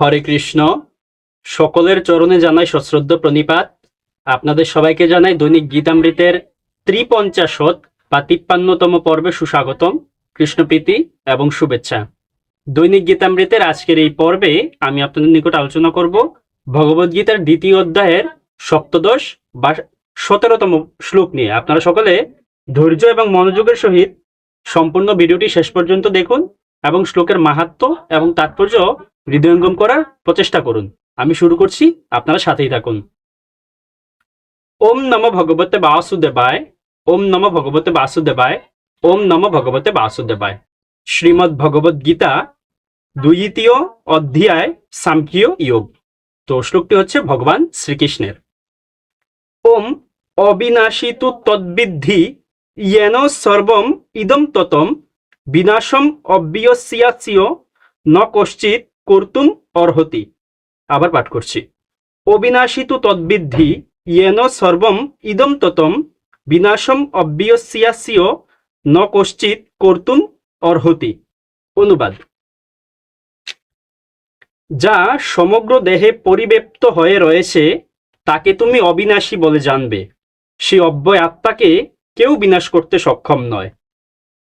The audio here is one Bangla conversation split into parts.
হরে কৃষ্ণ। সকলের চরণে জানাই সশ্রদ্ধ প্রণিপাত। আপনাদের সবাইকে জানাই দৈনিক গীতামৃতের ত্রিপঞ্চাশত বা তিপ্পান্নতম পর্বে সুস্বাগতম, কৃষ্ণপ্রীতি এবং শুভেচ্ছা। দৈনিক গীতামৃতের আজকের এই পর্বে আমি আপনাদের নিকট আলোচনা করব ভগবদ্গীতার দ্বিতীয় অধ্যায়ের সপ্তদশ বা সতেরোতম শ্লোক নিয়ে। আপনারা সকলে ধৈর্য এবং মনোযোগের সহিত সম্পূর্ণ ভিডিওটি শেষ পর্যন্ত দেখুন এবং শ্লোকের মাহাত্ম এবং তাৎপর্য হৃদয়ঙ্গম করার প্রচেষ্টা করুন। আমি শুরু করছি, আপনারা সাথেই থাকুন। ওম নম ভগবতে বাসুদেবায়, ওম নম ভগবতে বাসুদেবায়, ওম নম ভগবতে বাসুদেবায়। শ্রীমদ্ ভগবদ গীতা দ্বিতীয় অধ্যায় সাংখ্যীয় যোগ। তো শ্লোকটি হচ্ছে ভগবান শ্রীকৃষ্ণের। ওম অবিনাশী তু তদ্বিদ্ধি ইয়েন সর্বম ইদম ততম, বিনাশম অব্যস্যাচিও ন কশ্চিৎ কর্তুম অর্হতি। আবার পাঠ করছি। অবিনাশী তু তদ্বিদ্ধি ইয়েন সর্বম ইদম ততম বিনাশম অব্যস্যাচিও ন কশ্চিৎ কর্তুম অর্হতি। অনুবাদ। যা সমগ্র দেহে পরিব্যাপ্ত হয়ে রয়েছে, তাকে তুমি অবিনাশী বলে জানবে। সে অব্যয় আত্মাকে কেউ বিনাশ করতে সক্ষম নয়।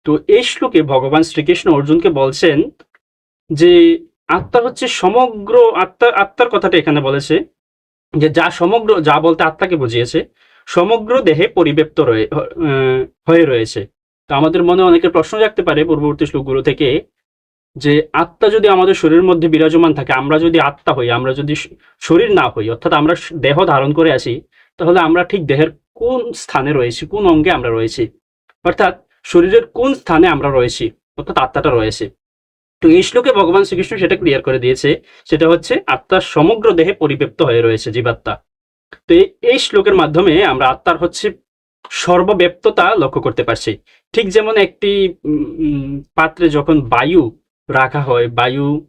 তো এই শ্লোকে ভগবান শ্রীকৃষ্ণ অর্জুনকে বলছেন যে আত্মা হচ্ছে সমগ্র আত্মা আত্মার কথাটা এখানে বলেছে যে যা সমগ্র, যা বলতে আত্মাকে বুঝিয়েছে, সমগ্র দেহে পরিব্যাপ্ত রয়ে হয়ে রয়েছে। তো আমাদের মনে অনেকের প্রশ্ন জাগতে পারে পূর্ববর্তী শ্লোকগুলো থেকে যে আত্মা যদি আমাদের শরীরের মধ্যে বিরাজমান থাকে, আমরা যদি আত্মা হই, আমরা যদি শরীর না হই, অর্থাৎ আমরা দেহ ধারণ করে আসি, তাহলে আমরা ঠিক দেহের কোন স্থানে রয়েছি, কোন অঙ্গে আমরা রয়েছি? অর্থাৎ শরীরের কোন স্থানে আমরা রয়েছি, অর্থাৎ আত্মাটা রয়েছে। তো এই শ্লোকে ভগবান শ্রীকৃষ্ণ সেটা ক্লিয়ার করে দিয়েছে, সেটা হচ্ছে, আত্মার সমগ্র দেহে পরিব্যাপ্ত হয়ে রয়েছে জীবাত্মা। তো এই- শ্লোকের মাধ্যমে আমরা আত্মার হচ্ছে সর্বব্যাপ্ততা লক্ষ্য করতে পারছি। ঠিক যেমন একটি পাত্রে যখন বায়ু রাখা হয়, বায়ু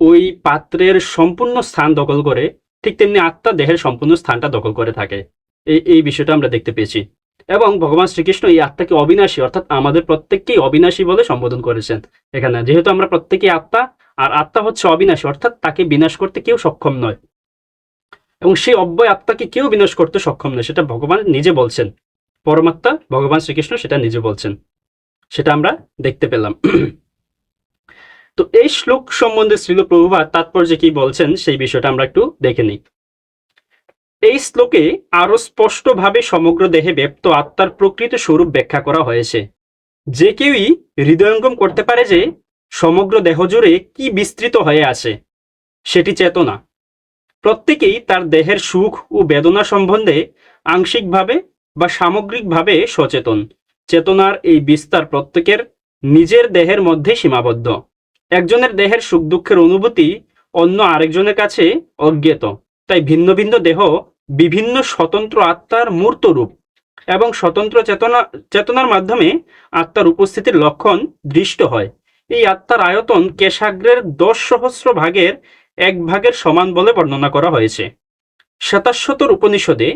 ওই পাত্রের সম্পূর্ণ স্থান দখল করে, ঠিক তেমনি আত্মা দেহের সম্পূর্ণ স্থানটা দখল করে থাকে। এই এই বিষয়টা আমরা দেখতে পেয়েছি। এবং ভগবান শ্রীকৃষ্ণ এই আত্মাকে অবিনাশী, অর্থাৎ আমাদের প্রত্যেককেই অবিনাশী বলে সম্বোধন করেছেন এখানে। যেহেতু আমরা প্রত্যেকেই আত্মা, আর আত্মা হচ্ছে অবিনাশী, অর্থাৎ তাকে বিনাশ করতে কেউ সক্ষম নয়। এবং সেই অব্যয় আত্মাকে কেউ বিনাশ করতে সক্ষম নয়, সেটা ভগবান নিজে বলছেন। পরমাত্মা, ভগবান শ্রীকৃষ্ণ সেটা নিজে বলছেন। সেটা আমরা দেখতে পেলাম। তো এই শ্লোক সম্বন্ধে শ্রীল প্রভুপাত তাৎপর্য কি বলছেন সেই বিষয়টা আমরা একটু দেখে নিই। এই শ্লোকে আরও স্পষ্টভাবে সমগ্র দেহে ব্যক্ত আত্মার প্রকৃত স্বরূপ ব্যাখ্যা করা হয়েছে। যে কেউই হৃদয়ঙ্গম করতে পারে যে সমগ্র দেহ জুড়ে কি বিস্তৃত হয়ে আছে, সেটি চেতনা। প্রত্যেকেই তার দেহের সুখ ও বেদনা সম্বন্ধে আংশিকভাবে বা সামগ্রিকভাবে সচেতন। চেতনার এই বিস্তার প্রত্যেকের নিজের দেহের মধ্যে সীমাবদ্ধ। একজনের দেহের সুখ দুঃখের অনুভূতি অন্য আরেকজনের কাছে অজ্ঞাত। তাই ভিন্ন ভিন্ন দেহ বিভিন্ন স্বতন্ত্র আত্মার মূর্ত রূপ এবং স্বতন্ত্র চেতনা, চেতনার মাধ্যমে আত্মার উপস্থিতির লক্ষণ দৃষ্ট হয়। এই আত্মার আয়তন কেশাগ্রের দশ সহস্র ভাগের এক ভাগের সমান বলে বর্ণনা করা হয়েছে। শতাশতর উপনিষদে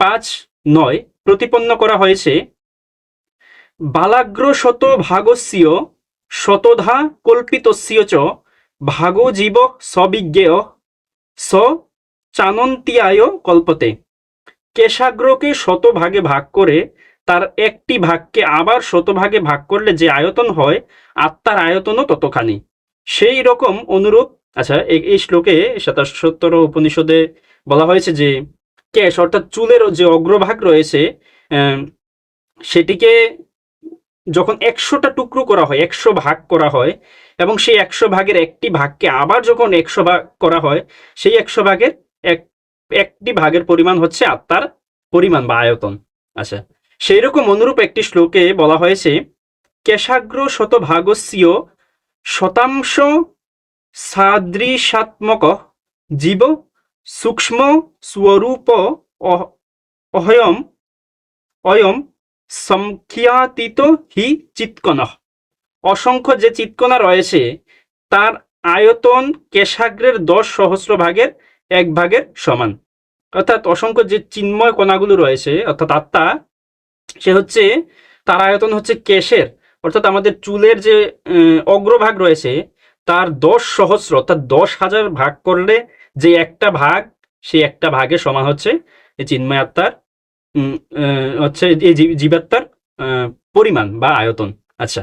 পাঁচ, নয় প্রতিপন্ন করা হয়েছে বালাগ্র শত ভাগস্য শতধা কল্পিতস্য চ ভাগো জীব সবিজ্ঞেয় স চানন্তিয়ায় কল্পতে। কেশাগ্রকে শত ভাগে করে তার একটি ভাগকে আবার শত ভাগে করলে যে আয়তন হয়, আত্মার আয়তনও ততখানি। সেই রকম অনুরূপ আচ্ছা এই- শ্লোকে সাতাশোত্তর উপনিষদে বলা হয়েছে যে, কেশ অর্থাৎ চুলের যে অগ্রভাগ রয়েছে সেটিকে যখন একশোটা টুকরো করা হয়, একশো ভাগ করা হয়, এবং সেই একশো ভাগের একটি ভাগকে আবার যখন একশো ভাগ করা হয়, সেই একশো ভাগের এক, একটি ভাগের পরিমাণ হচ্ছে আত্মার পরিমাণ বা আয়তন। আচ্ছা সেই রকম অনুরূপ একটি শ্লোকে বলা হয়েছে, কেশাগ্র শত ভাগস্য শতাংশ সাদৃশাত্মক জীব সূক্ষ্ম স্বরূপ অহ- অহয়ম, অয়ম সংখ্যাতীত হি চিৎকন অসংখ্য যে চিৎকনা রয়েছে, তার আয়তন কেশাগ্রের দশ সহস্র ভাগের এক ভাগের সমান। অর্থাৎ অসংখ্য যে চিন্ময় কণাগুলো রয়েছে, অর্থাৎ আত্মা, সে হচ্ছে, তার আয়তন হচ্ছে কেশের। অর্থাৎ আমাদের চুলের যে অগ্রভাগ রয়েছে, তার দশ সহস্র, অর্থাৎ দশ হাজার ভাগ করলে যে একটা ভাগ সেই একটা ভাগে সমান হচ্ছে এই চিন্ময় আত্মার হচ্ছে এই জীবাত্মার পরিমাণ বা আয়তন। আচ্ছা।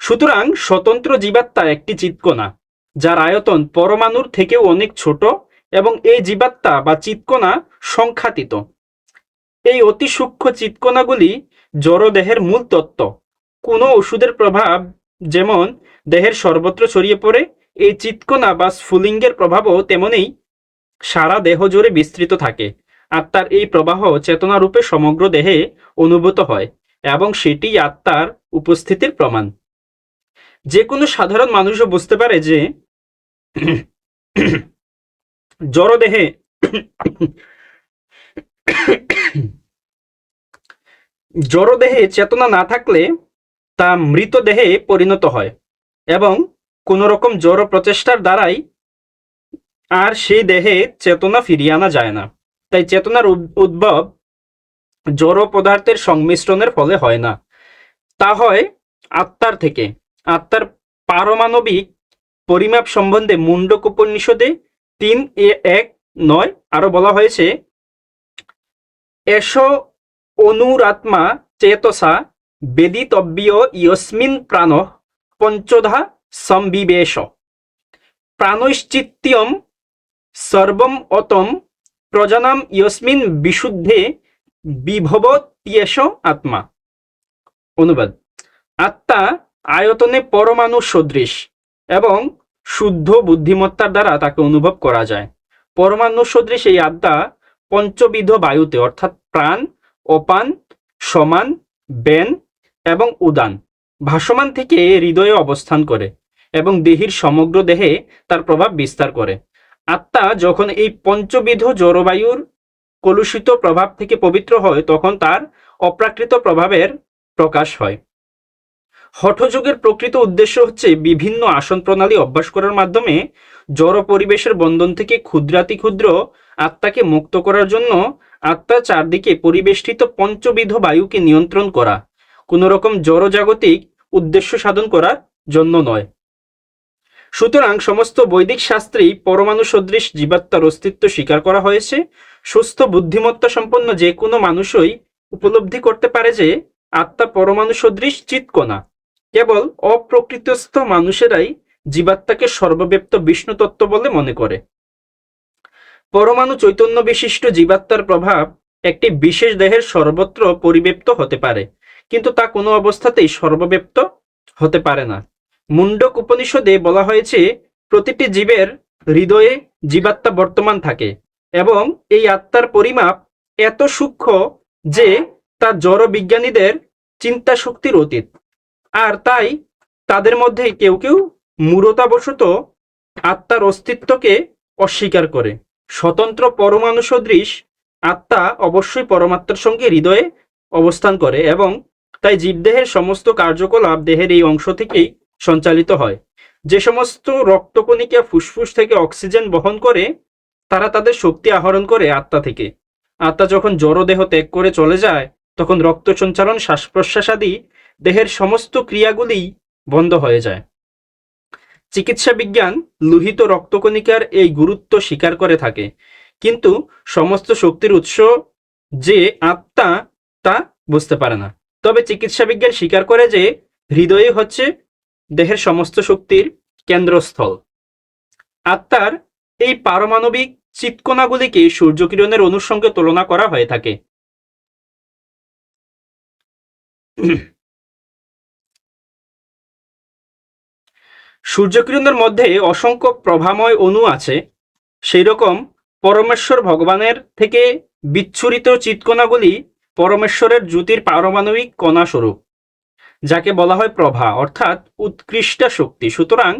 সুতরাং স্বতন্ত্র জীবাত্মা একটি চিৎকণা যার আয়তন পরমাণুর থেকেও অনেক ছোট এবং এই জীবাত্মা বা চিৎকণা সংখ্যাতীত। এই অতি সূক্ষ্ম চিৎকণাগুলি জড়দেহের মূল তত্ত্ব। কোনো ওষুধের প্রভাব যেমন দেহের সর্বত্র ছড়িয়ে পড়ে, এই চিৎকণা বা স্ফুলিঙ্গের প্রভাবও তেমনই সারা দেহ জুড়ে বিস্তৃত থাকে। আত্মার এই প্রবাহ চেতনারূপে সমগ্র দেহে অনুভূত হয় এবং সেটি আত্মার উপস্থিতির প্রমাণ। যে কোনো সাধারণ মানুষও বুঝতে পারে যে জড়দেহে জড়দেহে চেতনা না থাকলে তা মৃতদেহে পরিণত হয় এবং কোনো রকম জড় প্রচেষ্টার দ্বারাই আর সেই দেহে চেতনা ফিরিয়ে আনা যায় না। তাই চেতনার উদ- উদ্ভব জড় পদার্থের সংমিশ্রণের ফলে হয় না। তা হয় আত্মার থেকে। আত্মার পারমাণবিক পরিমাপ সম্বন্ধে মুন্ডক উপনিষদে তিন এ এক নয় আরও বলা হয়েছে, এস অনুরাত্মা চেতসা বেদিতব্য ইয়স্মিন প্রাণ পঞ্চধা সম্বিবেশ। প্রাণৈশ্চিত্যম সর্বম অতম প্রজানাম ইয়স্মিন বিশুদ্ধে বিভবত্যেষ আত্মা। অনুবাদ। আত্মা আয়তনে পরমাণু সদৃশ এবং শুদ্ধ বুদ্ধিমত্তার দ্বারা তাকে অনুভব করা যায়। পরমাণু সদৃশ এই আত্মা পঞ্চবিধ বায়ুতে, অর্থাৎ প্রাণ, অপান, সমান বেন এবং উদান, ভাসমান থেকে হৃদয়ে অবস্থান করে এবং দেহির সমগ্র দেহে তার প্রভাব বিস্তার করে। আত্মা যখন এই পঞ্চবিধ জড়বায়ুর কলুষিত প্রভাব থেকে পবিত্র হয়, তখন তার অপ্রাকৃত প্রভাবের প্রকাশ হয়। হঠযোগের প্রকৃত উদ্দেশ্য হচ্ছে বিভিন্ন আসন প্রণালী অভ্যাস করার মাধ্যমে জড় পরিবেশের বন্ধন থেকে ক্ষুদ্রাতি ক্ষুদ্র আত্মাকে মুক্ত করার জন্য আত্মার চারদিকে পরিবেষ্টিত পঞ্চবিধ বায়ুকে নিয়ন্ত্রণ করা। কোনো রকম জড়জাগতিক উদ্দেশ্য সাধন করার জন্য নয়। সুতরাং সমস্ত বৈদিক শাস্ত্রেই পরমাণু সদৃশ জীবাত্মার অস্তিত্ব স্বীকার করা হয়েছে। সুস্থ, বুদ্ধিমত্তা সম্পন্ন যে কোনো মানুষই উপলব্ধি করতে পারে যে আত্মা পরমাণু সদৃশ চিৎকণা। কেবল অপ্রকৃতস্থ মানুষেরাই জীবাত্মাকে সর্বব্যাপ্ত বিষ্ণু তত্ত্ব বলে মনে করে। পরমাণু চৈতন্য বিশিষ্ট জীবাত্মার প্রভাব একটি বিশেষ দেহের সর্বত্র পরিব্যাপ্ত হতে পারে, কিন্তু তা কোনো অবস্থাতেই সর্বব্যাপ্ত হতে পারে না। মুন্ডক উপনিষদে বলা হয়েছে, প্রতিটি জীবের হৃদয়ে জীবাত্মা বর্তমান থাকে এবং এই আত্মার পরিমাপ এত সূক্ষ্ম যে তা জড় বিজ্ঞানীদের চিন্তা শক্তির অতীত। আর তাই তাদের মধ্যে কেউ কেউ মূরতাবশত আত্মার অস্তিত্বকে অস্বীকার করে। স্বতন্ত্র পরমাণু সদৃশ আত্মা অবশ্যই পরমাত্মার সঙ্গে হৃদয়ে অবস্থান করে এবং তাই জীবদেহের সমস্ত কার্যকলাপ দেহের এই অংশ থেকেই সঞ্চালিত হয়। যে সমস্ত রক্তকণিকা ফুসফুস থেকে অক্সিজেন বহন করে, তারা তাদের শক্তি আহরণ করে আত্মা থেকে। আত্মা যখন জড়দেহ ত্যাগ করে চলে যায়, তখন রক্ত সঞ্চালন শ্বাস প্রশ্বাস আদি দেহের সমস্ত ক্রিয়াগুলি বন্ধ হয়ে যায়। চিকিৎসা বিজ্ঞান লোহিত রক্তকণিকার এই গুরুত্ব স্বীকার করে থাকে। কিন্তু সমস্ত শক্তির উৎস যে আত্মা, তা বুঝতে পারে না। তবে চিকিৎসা বিজ্ঞান স্বীকার করে যে হৃদয়ে হচ্ছে দেহের সমস্ত শক্তির কেন্দ্রস্থল। আত্মার এই পারমাণবিক চিৎকণাগুলিকে সূর্যকিরণের অণুর সঙ্গে তুলনা করা হয়ে থাকে। সূর্যকিরণের মধ্যে অসংখ্য প্রভাময় অণু আছে। সেই রকম পরমেশ্বর ভগবানের থেকে বিচ্ছুরিত চিৎকণাগুলি পরমেশ্বরের জ্যোতির পারমাণবিক কণা স্বরূপ যাকে বলা হয় প্রভা, অর্থাৎ উৎকৃষ্ট শক্তি। সুতরাং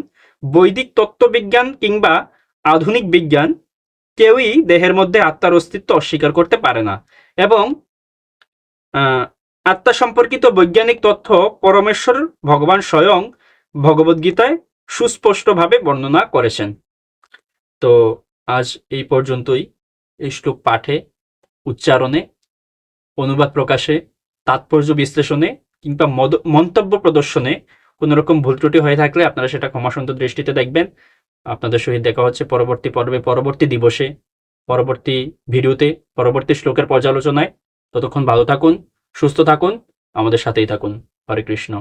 বৈদিক তত্ত্ববিজ্ঞান কিংবা আধুনিক বিজ্ঞান কেউই দেহের মধ্যে আত্মার অস্তিত্ব অস্বীকার করতে পারে না। এবং আত্মা সম্পর্কিত বৈজ্ঞানিক তথ্য পরমেশ্বর ভগবান স্বয়ং ভগবদ্গীতায় সুস্পষ্টভাবে বর্ণনা করেছেন। তো আজ এই পর্যন্তই। এই শ্লোক পাঠে, উচ্চারণে, অনুবাদ প্রকাশে, তাৎপর্য বিশ্লেষণে কিংবা মন্তব্য প্রদর্শনে কোনো রকম ভুল ত্রুটি হয়ে থাকলে আপনারা সেটা ক্ষমাসুন্দর দৃষ্টিতে দেখবেন। আপনাদের সহিত দেখা হচ্ছে পরবর্তী পর্বে, পরবর্তী দিবসে, পরবর্তী ভিডিওতে, পরবর্তী শ্লোকের পর্যালোচনায়। ততক্ষণ ভালো থাকুন, সুস্থ থাকুন, আমাদের সাথেই থাকুন। হরে কৃষ্ণ।